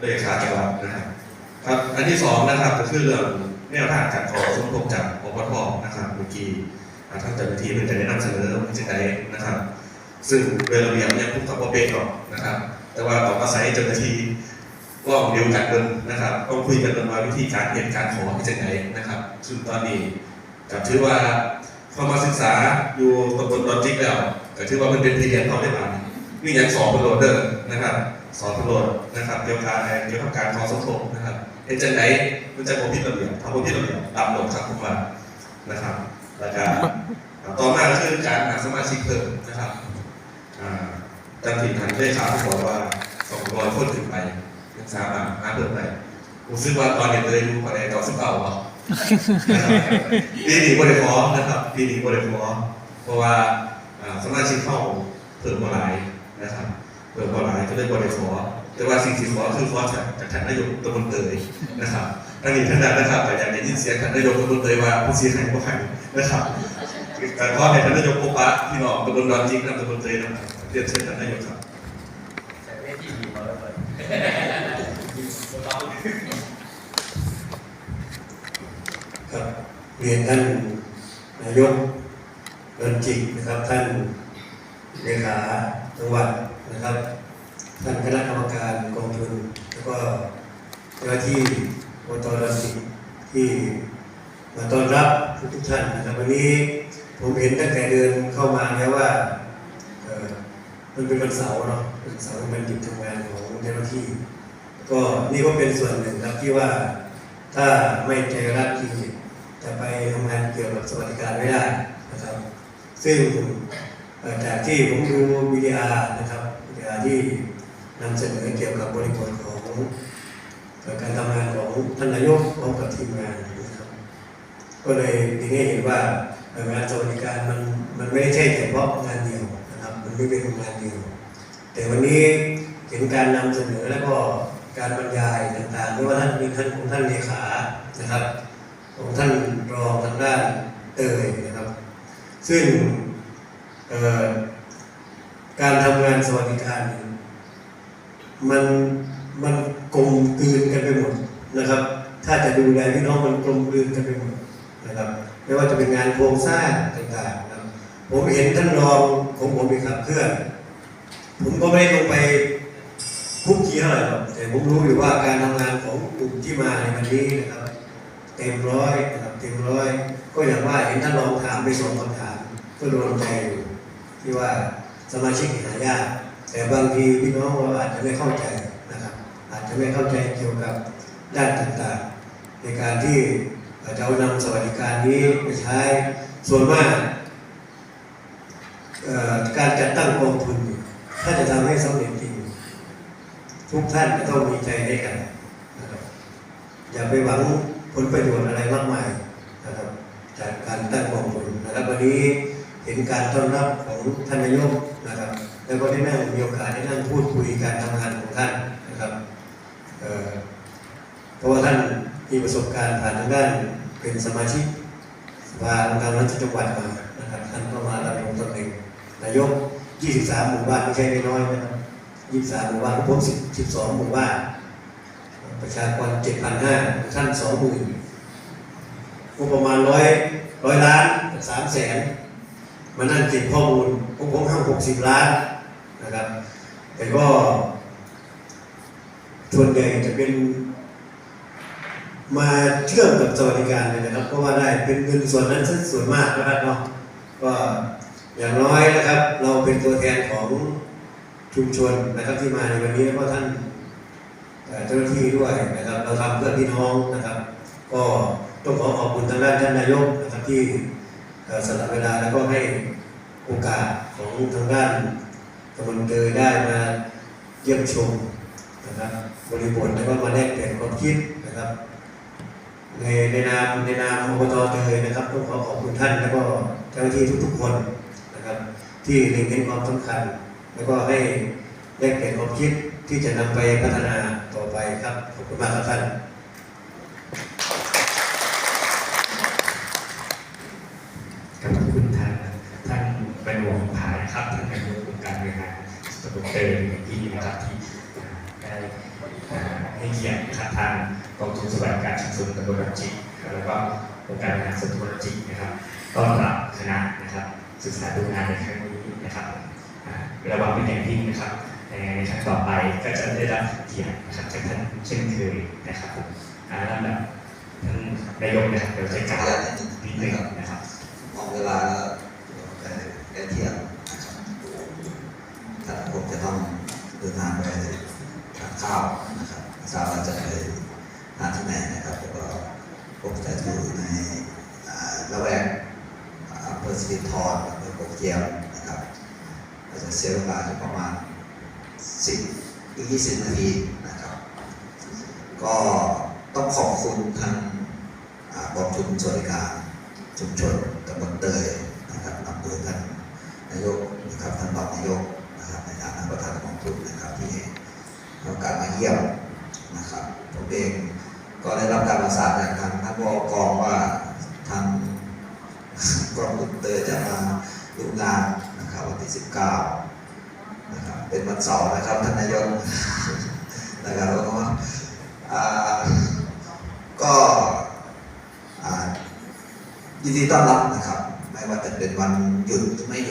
เลขาจังหวัดนะครับครับอันที่สองนะครับก็คือเรื่องแนวทางการขอสมทบจากอบตนะครับเมื่อกี้ท่านเจ้าหน้าที่เพิ่งจะได้นำเสนอว่าจะได้นะครับ ซึ่งโดยระเบียบเนี่ยผู้ขับว่าเป็นหรอกนะครับ แต่ว่าต้องอาศัยเจ้าหน้าที่ร่วมเดียวกันเดินนะครับต้องคุยกันเรื่องว่าวิธีการเหตุการขอที่จะไหนนะครับ ซึ่งตอนนี้กับถือว่าเข้ามาศึกษาอยู่ตำบลดอนจิกแล้วก็ถือว่ามันเป็นพีเรียนเขาได้บ้างนี่ยังสอนพนโลดเดอร์นะครับ สอนพนโลดนะครับเกี่ยวกับเกี่ยวกับการขอสมทบนะครับเห็นจังไหนมันจะผมพิดระเบียบทำผมพิดระเบียบตามหลักครับผมว่านะครับแล้วก็ต่อมาก็คือการหาสมาชิกเพิ่มนะครับจังทีทันได้ข่าวที่บอกว่าสองร้อยคนถึงไปยังสามารถหาเพิ่มไปผมซึ่งว่าตอนเด็กเลยดูคะแนนต่อสิบเก้าอะปีนี้บริฟอนะครับปีนี้บริฟอเพราะว่าสมาชิกเข้าเพิ่มมาหลายนะครับ เพิ่มมาหลายก็เลยบริฟอแต่ว่าสิ่งที่ขอคือขอจากจากท่านนายกตำบลเตยนะครับอันนี้ท่านนั้นนะครับแต่อยากได้ยินเสียงท่านนายกตำบลเตยว่าผู้เสียหายบ่ใครนะครับการขอให้ท่านนายกพบปะพี่น้องตำบลดอนจิกและตำบลเตยนะครับเรียนเชิญท่านนายกครับเปิดครับเรียนท่านนายกเรินจิกนะครับท่านเลขาจังหวัด นะครับท่านคณะกรรมการกองทุนแล้วก็เจ้าหน้าที่อบตรังสิตที่มาต้อนรับทุกท่านนะครับวันนี้ผมเห็นตั้งแต่เดินเข้ามาแล้วว่ามันเป็นวันเสาร์เนาะเป็นเสาร์เป็นหยุดทำงานของเจ้าหน้าที่ ก็นี่ก็เป็นส่วนหนึ่งครับที่ว่าถ้าไม่ใจรักจริงจะไปทำงานเกี่ยวกับสวัสดิการไม่ได้นะครับ ซึ่งจากที่ผมดูวิดีอาร์นะครับ วิดีอาที่นำเสนอเกี่ยวกับบริบทของการทำงานของท่านนายกพร้อมกับทีมงานนะครับ ก็เลยทีนี้เห็นว่างานสวัสดิการมันมันไม่ใช่เฉพาะงานเดียวนะครับ มันไม่เป็นงานเดียว แต่วันนี้เห็นการนำเสนอแล้วก็การบรรยายต่างๆไม่ว่าท่านมีท่านของท่านเลขานะครับของท่านรองทางด้านเตยนะครับ ซึ่งเอ่อ การทำงานสวัสดิการเนี่มันมันกลมกลืนกันไปหมดนะครับ ถ้าจะดูแลพี่น้องมันกลมกลืนกันไปหมดนะครับไม่ว่าจะเป็นงานโครงสร้างต่างๆนะผมเห็นท่านรองของผมมีขับเคลื่อน ผมก็ไม่ได้ลงไปคุกคีเท่าไหร่หรอกแต่ผมรู้อยู่ว่าการทำงานของกลุ่มที่มาในวันนี้นะครับ เต็มร้อยนะครับเต็มร้อย ก็อย่างว่าเห็นท่านรองถามไปสองคำถามก็รวมใจอยู่ที่ว่า สมาชิกหายากแต่บางทีพี่น้องเราอาจจะไม่เข้าใจนะครับ อาจจะไม่เข้าใจเกี่ยวกับด้านต่างๆ ในการที่จะเอานำสวัสดิการนี้ไปใช้ส่วนมากการจัดตั้งกองทุน ถ้าจะทำให้สำเร็จจริงทุกท่านจะต้องมีใจให้กันนะครับอย่าไปหวังผลประโยชน์อะไรมากมายนะครับจากการตั้งกองทุนนะครับวันนี้เห็นการต้อนรับของท่านนายก แล้วก็ได้นั่งมีโอกาสได้นั่งพูดคุยการทำงานของท่านนะครับเพราะว่าท่านมีประสบการณ์ผ่านทางด้านเป็นสมาชิกสภาองค์การริหารส่วนจังหวัดมานะครับท่านก็มาดำรงตำแหน่งนายก 23 หมู่บ้านไม่ใช่น้อยนะครับ23 หมู่บ้านผม10 12 หมู่บ้าน ประชากร 7,500ท่าน 20,000งบประมาณร้อยร้อยล้านสามแสนมานั่งเก็บข้อมูลของผมห้าหกสิบล้าน นะครับ แต่ก็ ส่วนใหญ่จะเป็น มาเชื่อมกับสวัสดิการเลยนะครับ เพราะว่าได้เป็นเงินส่วนนั้นส่วนมากนะครับเนาะก็อย่างน้อยนะครับ เราเป็นตัวแทนของชุมชนนะครับที่มาในวันนี้แล้วก็ท่านเจ้าหน้าที่ด้วยนะครับ เราทำเพื่อพี่น้องนะครับ ก็ต้องขอขอบคุณทางด้านท่านนายกนะครับที่เอ่อสละเวลาแล้วก็ให้โอกาสของทางด้าน ตำบลเตยได้มาเยี่ยมชมนะครับบริบทแล้วก็มาแลกเปลี่ยนความคิดนะครับ ในในนามในนามอบตเตยนะครับต้องขอขอบคุณท่านแล้วก็เจ้าหน้าที่ทุกๆคนนะครับ ที่เล็งเห็นความสำคัญ แล้วก็ให้แลกเปลี่ยนความคิดที่จะนำไปพัฒนาต่อไปครับขอบคุณมากครับท่าน เชิญที่นะครับที่ได้อ่ามีเกียรตินะครับทางกองทุนสวัสดิการชุมชนตำบลลำจิกแล้วก็องค์การบริหารส่วนตำบลลำจิกนะครับต้อนรับคณะนะครับศึกษาดูงานในครั้งนี้นะครับอ่าระหว่างเป็นอย่างยิ่งนะครับในครั้งต่อไปก็จะได้รับเกียรตินะครับจากท่านเช่นเคยนะครับผมลำดับท่านนายกนะครับเดี๋ยวจะกล่าวนิดนึงนะครับมองเวลาแล้วใกล้ใกล้เที่ยงนะครับถ้าผม จะต้องเดินทางไปทานข้าวนะครับไม่ทราบว่าจะไปทานที่ไหนนะครับแล้วก็ผมจะอยู่ในละแวกอำเภอสิริธรอำเภอโขงเจียมนะครับอาจจะเสียเวลาอยู่ประมาณ10ถึง20นาทีนะครับ ก็ต้องขอบคุณทางอ่ากองทุนสวัสดิการชุมชนตำบลเตยนะครับนำโดยท่านนายกนะครับท่านรองนายก นะครับในฐานะประธานกองทุนนะครับที่ให้โอกาสมาเยี่ยมนะครับผมเองก็ได้รับการประสานจากทางท่านวอกองว่าทางกองทุนเตยจะมาดูงานนะครับวันที่ 19นะครับเป็นวันเสาร์นะครับท่านนายกนะครับแล้วก็ก็ยินดีต้อนรับนะครับ ไม่ว่าจะเป็นวันหยุดหรือไม่ห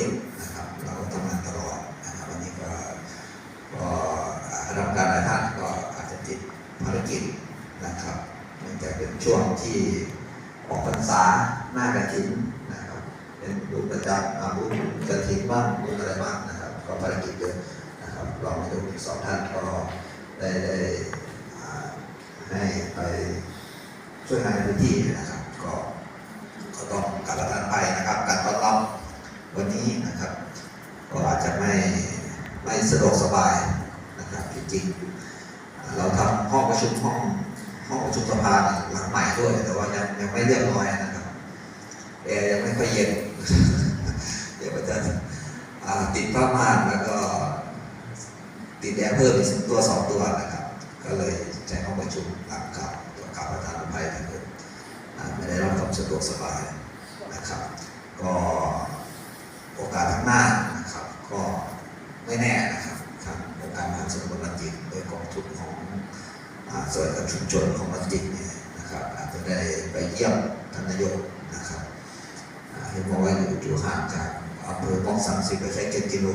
ที่ออกพรรษาหน้ากระถินนะครับ เป็นรุ่นประจำอารุ่นกระถินบ้างรุ่นอะไรบ้างนะครับ ก็ภารกิจเยอะนะครับรองนายกอีกสองท่านก็ได้ได้ให้ไปช่วยงานในพื้นที่นะครับ ก็ก็ต้องการประทานไปนะครับการต้อนรับวันนี้นะครับ ก็อาจจะไม่ไม่สะดวกสบายนะครับจริงๆเราทำห้องประชุมห้อง ห้องประชุมสภาหลังใหม่ด้วย แต่ว่ายังยังไม่เรียบร้อยนะครับแอร์ยังไม่ค่อยเย็น เดี๋ยวจะติดผ้าม่านแล้วก็ติดแอร์เพิ่มอีกสักตัวสองตัวนะครับ ก็เลยใช้ห้องประชุมหลังเก่าตัวเก่าประธานอภัยถ้าเกิดอ่าไม่ได้รับความสะดวกสบายนะครับ ก็ เยี่ยมท่านนายกนะครับเห็นบอกว่าอยู่อยู่ห่างจากอำเภอป้องสามสิบไปแค่เจ็ดกิโล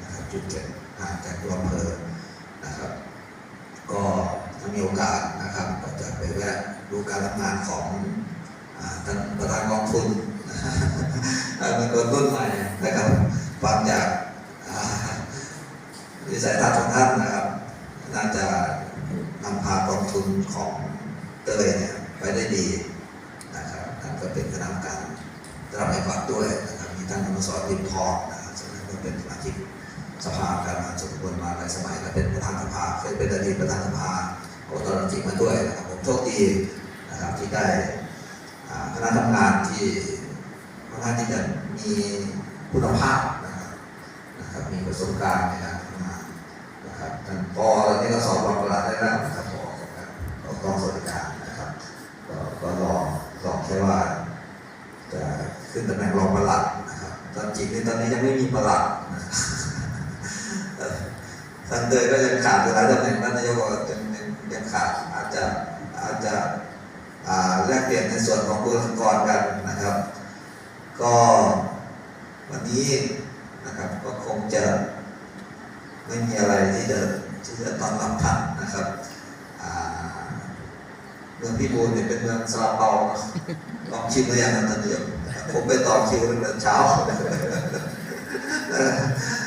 นะครับจุดเจ็ดห่างจากตัวอำเภอนะครับ ก็ถ้ามีโอกาสนะครับก็จะไปแวะดูการทำงานของาท่านประธานกองทุนท่านเป็นคนรุ่นใหม่นะครับฟังจากอ่าวิสัยทัศน์ของท่านนะครับน่าจะนำพากองทุนของเตยเนี่ยไปได้ดี มีท่านอนุสรณ์ริมทองนะครับซึ่งท่านก็เป็นสมาชิกสภาการงาสมบูรมาหลายสมัยและเป็นประธานสภาเคยเป็นอดีตประธานสภาอบตรจิงมาด้วยนะครับผมโชคดีนะครับที่ได้คณะทำงานที่ค่อนข้างที่จะมีคุณภาพนะครับนะครับมีประสบการณ์ในการทำงานนะครับท่านปอตอนนี้ก็สอบรองประหลัดได้แล้วนะครับ งในตอนนี้ยังไม่มีประหลัดนะครับท่านเตยก็ยังขาดอยู่หลายตำแหน่งท่านนายกยังยังขาดอาจจะอาจจะแลกเปลี่ยนในส่วนของบุคลากรกันนะครับ ก็วันนี้นะครับก็คงจะไม่มีอะไรที่จะที่จะต้อนรับท่านนะครับ มืองพิบูลเนี่ยเป็นเมืองซาลาเปาลองชิมหรือยังนะท่านนายกผมไปต่อคิวตั้งแต่เช้า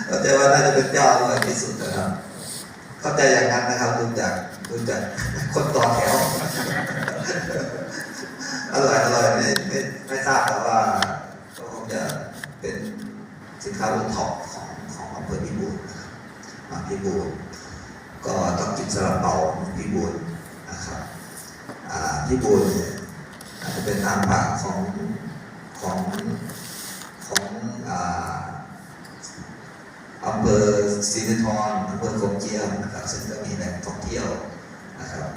เข้าใจว่าน่าจะเป็นเจ้าอร่อยที่สุดนะครับเข้าใจอย่างนั้นนะครับดูจากดูจากคนต่อแถวอร่อยอร่อยไม่ไม่ไม่ทราบแต่ว่าก็คงจะเป็นสินค้ารุ่นท็อปของของอำเภอพิบูลนะครับมาพิบูลก็ต้องกินซาลาเปาพิบูลนะครับ อ่บูลเนี่ยอาจจะเป็นทางผ่านของของของอ่าอำเภอสิรินธรอำเภอโขงเจียมนะครับซึ่งก็มีแหล่งท่องเที่ยวนะครับ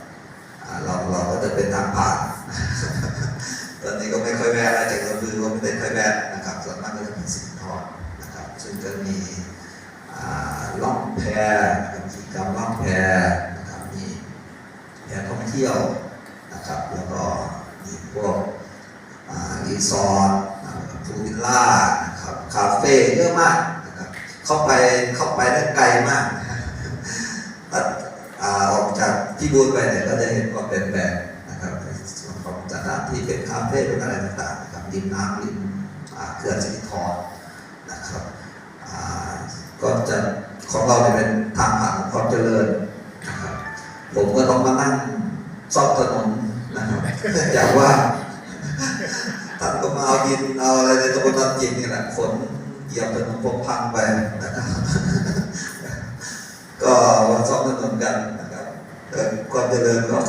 เราเราก็จะเป็นทางผ่านตอนนี้ก็ไม่ค่อยแวะแล้วจากกระบือก็ไม่ได้ค่อยแวะนะครับส่วนมากก็จะเป็นสิรินธรนะครับซึ่งจะมีล่องแพกิจกรรมล่องแพนะครับมีแพเที่ยวนะครับ แล้วก็มีพวกอ่ารี สอร์ทนะครับพูวิลล่านะครับคาเฟ่เยอะมากนะครับเข้าไปเข้าไปได้ไกลมากถ้าอออกจากที่บูธไปเนี่ยก็จะเห็นว่าเป็นแบบนะครับส่วนของสถานที่เป็นคาเฟ่เป็นอะไรต่างๆนะครับริมน้ำริมอ่าเขื่อนสิริธร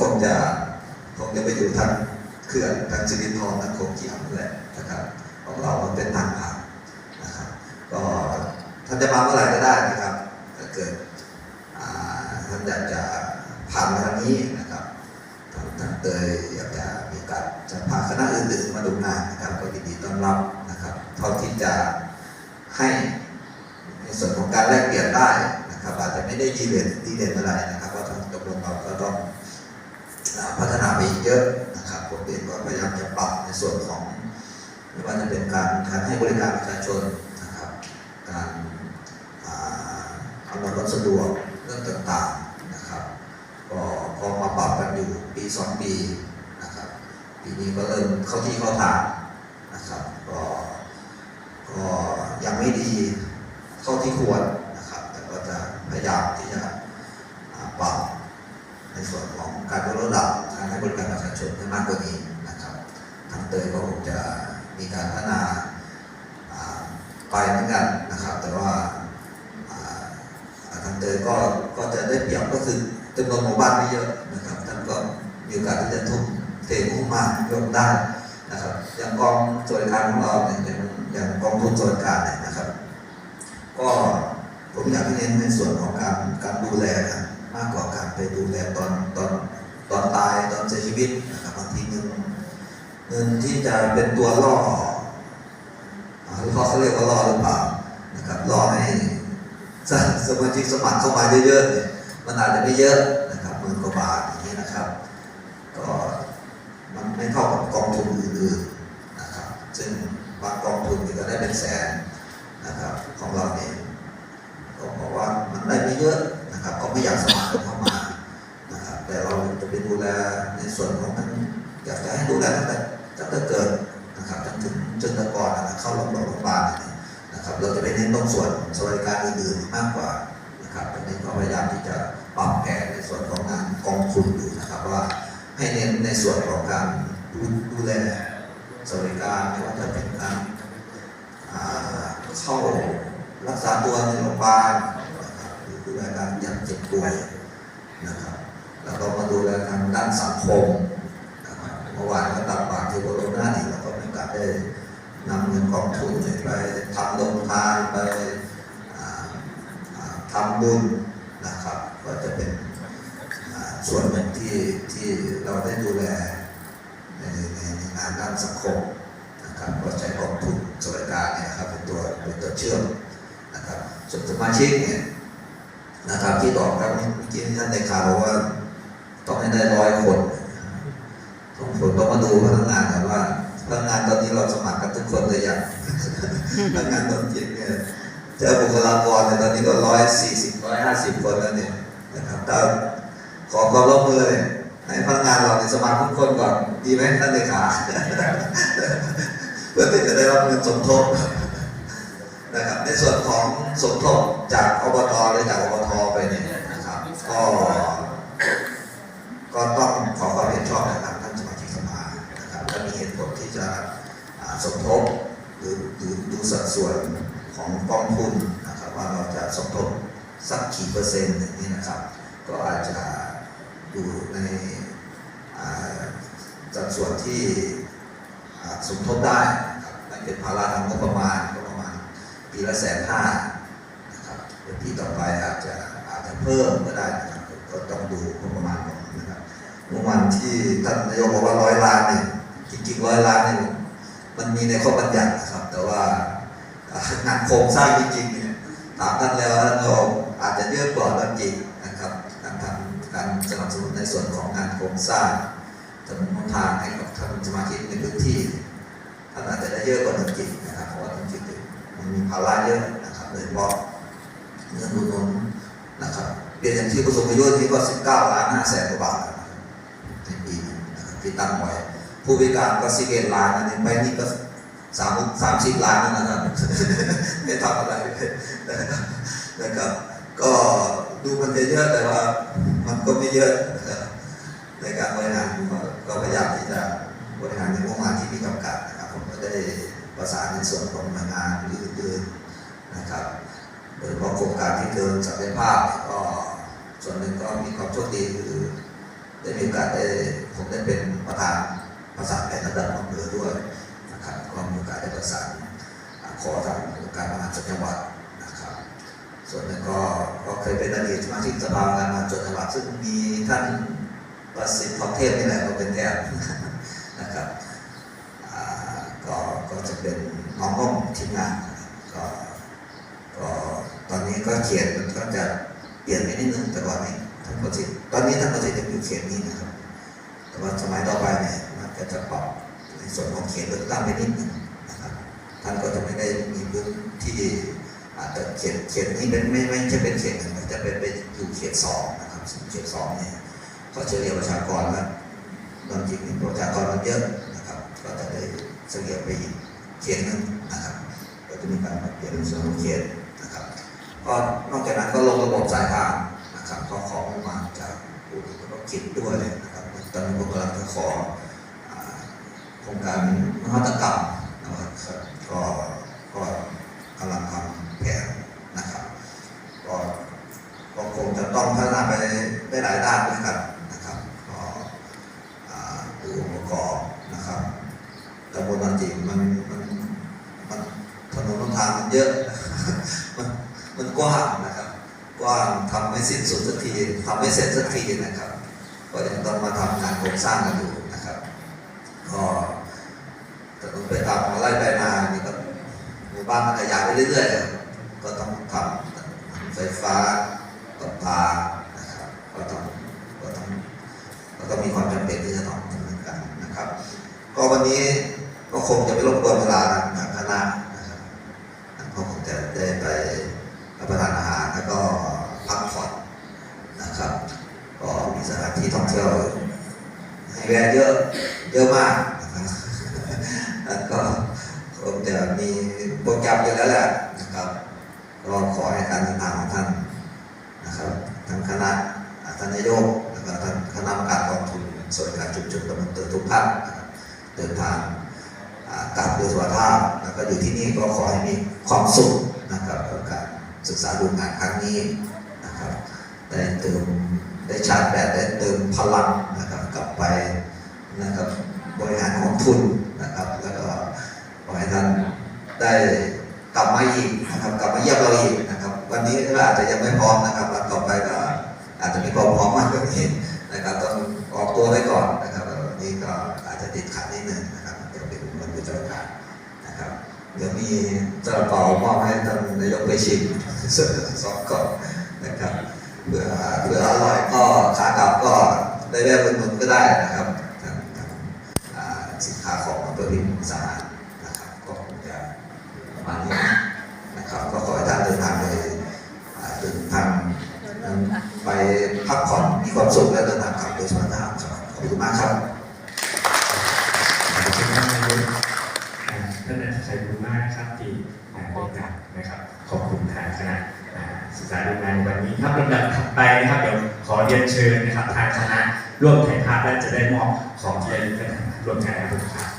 คงจะคงจะไปอยู่ทางเขื่อนทางสิรินธรทางโขงเจียมนั่นแหละนะครับของเรามันเป็นทางผ่านนะครับก็ท่านจะมาเมื่อไหร่ก็ได้นะครับถ้าเกิดท่านอยากจะผ่านทางนี้นะครับท่านเตยอยากจะมีการจะพาคณะอื่นๆมาดูงานนะครับก็ยินดีต้อนรับนะครับเท่าที่จะให้ในส่วนของการแลกเปลี่ยนได้นะครับอาจจะไม่ได้ดีเด่นดีเด่นอะไรนะครับเพราทางตกลงเราก็ต้องอ่าพัฒนาไปอีก เยอะนะครับผมเองก็พยายามจะปรับในส่วนของไม่ว่าจะเป็นการการให้บริการประชาชนนะครับ การอำนวยความสะดวกเรื่องต่างๆนะครับก็ก็มาปรับกันอยู่ปีสองปีนะครับปีนี้ก็เริ่มเข้าที่เข้าทางนะครับก็ก็ยังไม่ดีเท่าที่ควรนะครับ แต่ก็จะพยายามที่จะอ่าปรับในส่วนของการลดระดั บการให้บริการประชาชนให้มากกว่านี้นะครับทางเตยก็คงจะมีการพัฒนาไปเหมือนกันนะครับ แต่ว่าทางเตยก็ก็จะได้เปรียบก็คือจำนวนหมู่บ้านไม่เยอะนะครับท่านก็มีโอกาสที่จะทุ่มเทงบประมาณลงได้นะครับอย่างกองสวัสดิการของเราเนี่ยอย่างกองทุนสวัสดิการเนี่ยนะครับ ก็ผมอยากเน้นในส่วนของการการดูแลกันมากกว่าการไปดูแลตอนตอน ตอนตายตอนเสียชีวิตนะครับบางทีเงินเงินที่จะเป็นตัวล่ออ่าล่อเขาเรียกว่าล่อหรือเปล่านะครับล่อให้สสมาชิกสมัครเข้ามาเยอะๆเนี่ยมันอาจจะไม่เยอะนะครับหมื่นกว่าบาทอย่างนี้นะครับ ก็มันไม่เท่ากับกองทุนอื่นๆนะครับซึ่งบางกองทุนนี่ก็ได้เป็นแสนนะครับของเราเนี่ยก็บอกว่ามันได้ไม่เยอะนะครับก็ไม่อยากสมัคร ส่วนของนั้นอยากจะให้ดูแลตั้งแต่ตั้งแต่เกิดนะครับจนถึงจนต่ก่อนนะเข้าโรงพยาบาลเนี่ยนะครับเราจะไปเน้นตรงส่วนสวัสดิการอื่นๆมากกว่านะครับตรงนี้ก็พยายามที่จะปรับแผนในส่วนของงานกองทุนอยู่นะครับว่าให้เน้นในส่วนของการดูดูแลสวัสดิการไม่ว่าจะเป็นการเข้ารักษาตัวในโรงพยาบาลนะครับหรือดูแลการยามเจ็บป่วยนะครับ แล้วก็มาดูแลทางด้านสังคมนะครับเมื่อวานก็ตักบาตรที่โบโลนานี่เราก็มีกาสได้นำเงินกองทุนไปทำโรงทานไปทำบุญนะครับ ก็จะเป็นส่วนหนึ่งที่ที่เราได้ดูแลในในงานด้านสังคมนะครับก็ใช้กองทุนสวัสดิการเนี่ยนะครับเป็นตัวเป็นตัวเชื่อมนะครับส่วนสมาชิกเนี่ยนะครับที่บอกครับเมื่อกี้ท่านในข่าวบอกว่า ต้องให้ได้ร้อยคนต้องคนต้องมาดูพนักงานกันว่าพนักงานตอนนี้เราสมัครกันทุกคนเลยอย่างพนักงานตอนจริงเนี่ยเจอบุคลากรเนี่ยตอนนี้ก็ร้อยสี่สิบร้อยห้าสิบคนแล้วเนี่ยนะครับถ้าขอความร่วมมือเลยให้พนักงานเราเนี่ยสมัครทุกคนก่อนดีไหมท่านเลขาเพื่อที่จะได้รับเงินสมทบนะครับในส่วนของสมทบจากอบตหรือจากอบทไปเนี่ยนะครับก็ ก็ต้องขอความเห็นชอบจากทางท่านสมาชิกสภานะครับถ้ามีเหตุผลที่จะสมทบหรือดูสัดส่วนของกองทุนนะครับว่าเราจะสมทบสักกี่เปอร์เซ็นต์อย่างนี้นะครับ ก็อาจจะดูในสัดส่วนที่สมทบได้นะครับไม่เป็นภาระทางงบประมาณก็ประมาณปีละแสนห้านะครับเดี๋ยวปีต่อไปอาจจะอาจจะเพิ่มก็ได้นะครับ งบประมาณที่ท่านนายกบอกว่าร้อยล้านเนี่ยจริงๆร้อยล้านเนี่ยมันมีในข้อบัญญัตินะครับ แต่ว่างานโครงสร้างจริงๆเนี่ยถามท่านแล้วท่านก็อาจจะเยอะกว่านั้นจริงนะครับการทำการสนับสนุนในส่วนของงานโครงสร้างถนนหนทางให้กับท่านสมาชิกในพื้นที่ท่านอาจจะได้เยอะกว่าเดิมจริงนะครับเพราะว่าเดิมจริงมันมีภาระเยอะนะครับโดยเฉพาะเงินอุดหนุนนะครับเปลี่ยนอย่างที่ผู้สูงอายุนี่ก็19ล้าน5แสนกว่าบาท นะครับที่ตั้งไว้ผู้พิการก็สิเกล้านอันนี้ไปนี่ก็สามสามสิบล้านนั่นนะครับไม่ทำอะไรเลยนะครับ ก็ดูมันจะเยอะแต่ว่ามันก็ไม่เยอะในการบริหารก็พยายามที่จะบริหารในงบประมาณที่มีจำกัดนะครับ ผมก็ได้ประสานในส่วนของหน่วยงานอื่นๆนะครับโดยเฉพาะโครงการที่เกินศักยภาพก็ส่วนหนึ่งก็มีความโชคดีคือ ได้มีโอกาสได้ผมได้เป็นประธานประสานแผนระดับอำเภอด้วยนะครับก็มีโอกาสได้ประสานขอทางองค์การบริหารส่วนจังหวัดนะครับ ส่วนหนึ่งก็ก็เคยเป็นอดีตสมาชิกสภาการงานส่วนจังหวัดซึ่งมีท่านประสิทธิ์ทองเทพนี่แหละก็เป็นแทนนะครับก็ก็จะเป็นน้องห้องทีมงานก็ก็ตอนนี้ก็เขียนมันก็จะเปลี่ยนไปนิดนึงแต่ก่อนนี้ ท่านประสิทธิ์ตอนนี้ท่านประสิทธิ์จะอยู่เขียนนี้นะครับ แต่ว่าสมัยต่อไปเนี่ยมันก็จะปรับในส่วนของเขตเลือกตั้งไปนิดนึงนะครับท่านก็จะไม่ได้มีพื้นที่อาจจะเขตเขตนี้เป็นไม่ไม่ใช่เป็นเขตหนึ่งจะเป็นเป็นอยู่เขตสองนะครับซึ่งเขตสองเนี่ยก็เฉลี่ยประชากรแล้วบางทีมีประชากรมันเยอะนะครับ ก็จะได้เฉลี่ยไปอีกเขตหนึ่งนะครับก็จะมีการปรับเปลี่ยนส่วนของเขตนะครับก็นอกจากนั้นก็ลงระบบสายทางน ก็ขอมาจากผู้ที่เขาคิดด้วยนะครับตอนนี้ผมกำลังจะขอโครงการนวัตกรรมนะครับก็ก็กำลังทำแผนนะครับก็ก็คงจะต้องพัฒนาไปได้หลายด้านด้วยกัน ร็จสักทีนะครับ ก็ยังต้องมาทำงานโครงสร้างกันอยู่นะครับ ก็จะต้องไปทำไล่ไปนานี่ก็หมู่บ้านมันขยายไปเรื่อยๆ ก็ต้องทำไฟฟ้าประปานะครับ ก็ต้องก็ต้องก็ต้องมีความจำเป็นที่จะต้องดำเนินการนะครับ ก็วันนี้ก็คงจะไม่รบกวนเวลาทางคณะนะครับก็คงจะได้ไปรับประทานอาหารแล้วก็พักผ่อนนะครับ ก็มีสถานที่ท่องเที่ยว แวะเยอะเยอะมากนะครับแล้วก็คงจะมีโปรแกรมอยู่แล้วแหละนะครับก็ขอให้การเดินทางของท่านนะครับทั้งคณะท่านนายกแล้วก็ท่านคณะกรรมการกองทุนส่วนการชุมชนตำบลเตอทุกท่านเดินทางกลับโดยสวัสดิภาพแล้วก็อยู่ที่นี่ก็ขอให้มีความสุขนะครับกับการศึกษาดูงานครั้งนี้นะครับได้เติม ได้ชาร์จแบตได้เติมพลังนะครับกลับไปนะครับบริหารของทุนนะครับ แล้วก็ขอให้ท่านได้กลับมาอีกนะครับกลับมาเยี่ยมเราอีกนะครับ วันนี้ก็อาจจะยังไม่พร้อมนะครับวันต่อไปก็อาจจะมีความพร้อมมากกว่านี้นะครับต้องออกตัวไว้ก่อนนะครับวันนี้ก็อาจจะติดขัดนิดนึงนะครับเดี๋ยวเป็นวันยุทธการนะครับ เดี๋ยวมีกระเป๋ามอบให้ท่านนายกไปชิมสองกล่องนะครับเผื่อเผื่อ ก็ขากลับก็ได้แวะอุดหนุนก็ได้นะครับทางสินค้าของอำเภอพิมพ์สารนะครับก็คงจะประมาณนี้นะครับ ก็ขอให้ท่านเดินทางไปเดินทางไปพักผ่อนมีความสุขและเดินทางกลับโดยสวัสดิภาพครับขอบคุณมากครับ นเชิญนะครับทางคณะร่วมถ่ายภาพและจะได้มอบของที่ระลึกกันร่วมกันนะครับ